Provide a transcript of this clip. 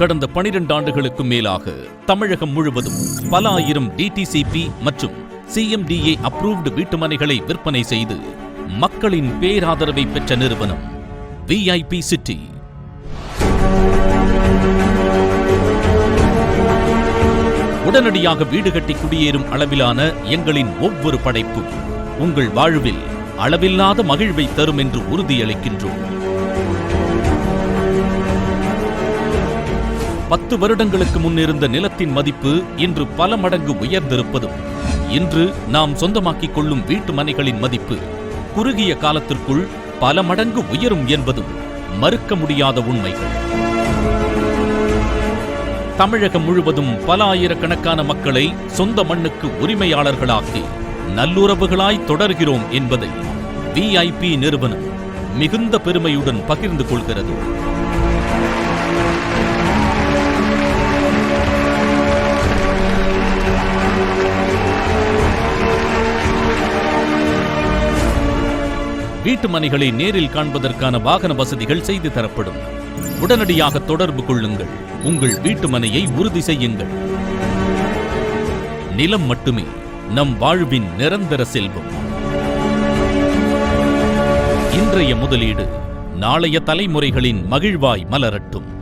கடந்த 12 ஆண்டுகளுக்கும் மேலாக தமிழகம் முழுவதும் பல ஆயிரம் டிடிசிபி மற்றும் சிஎம்டிஏ அப்ரூவ்டு வீட்டுமனைகளை விற்பனை செய்து மக்களின் பேராதரவை பெற்ற நிறுவனம் விஐபி சிட்டி உடனடியாக வீடு கட்டி குடியேறும் அளவிலான எங்களின் ஒவ்வொரு படைப்பும் உங்கள் வாழ்வில் அளவில்லாத மகிழ்வை தரும் என்று உறுதியளிக்கின்றோம். பத்து வருடங்களுக்கு முன்னிருந்த நிலத்தின் மதிப்பு இன்று பல மடங்கு உயர்ந்திருப்பதும் இன்று நாம் சொந்தமாக்கிக் கொள்ளும் வீட்டு மனைகளின் மதிப்பு குறுகிய காலத்திற்குள் பல மடங்கு உயரும் என்பதும் மறுக்க முடியாத உண்மைகள் தமிழகம் முழுவதும் பல ஆயிரக்கணக்கான மக்களை சொந்த மண்ணுக்கு உரிமையாளர்களாக்கி நல்லுறவுகளாய் தொடர்கிறோம் என்பதை விஐபி நிறுவனம் மிகுந்த பெருமையுடன் பகிர்ந்து கொள்கிறது. வீட்டு மனைகளை நேரில் காண்பதற்கான வாகன வசதிகள் செய்து தரப்படும். உடனடியாக தொடர்பு கொள்ளுங்கள். உங்கள் வீட்டு மனையை உறுதி செய்யுங்கள். நிலம் மட்டுமே நம் வாழ்வின் நிரந்தர செல்வம். இன்றைய முதலீடு நாளைய தலைமுறைகளின் மகிழ்வாய் மலரட்டும்.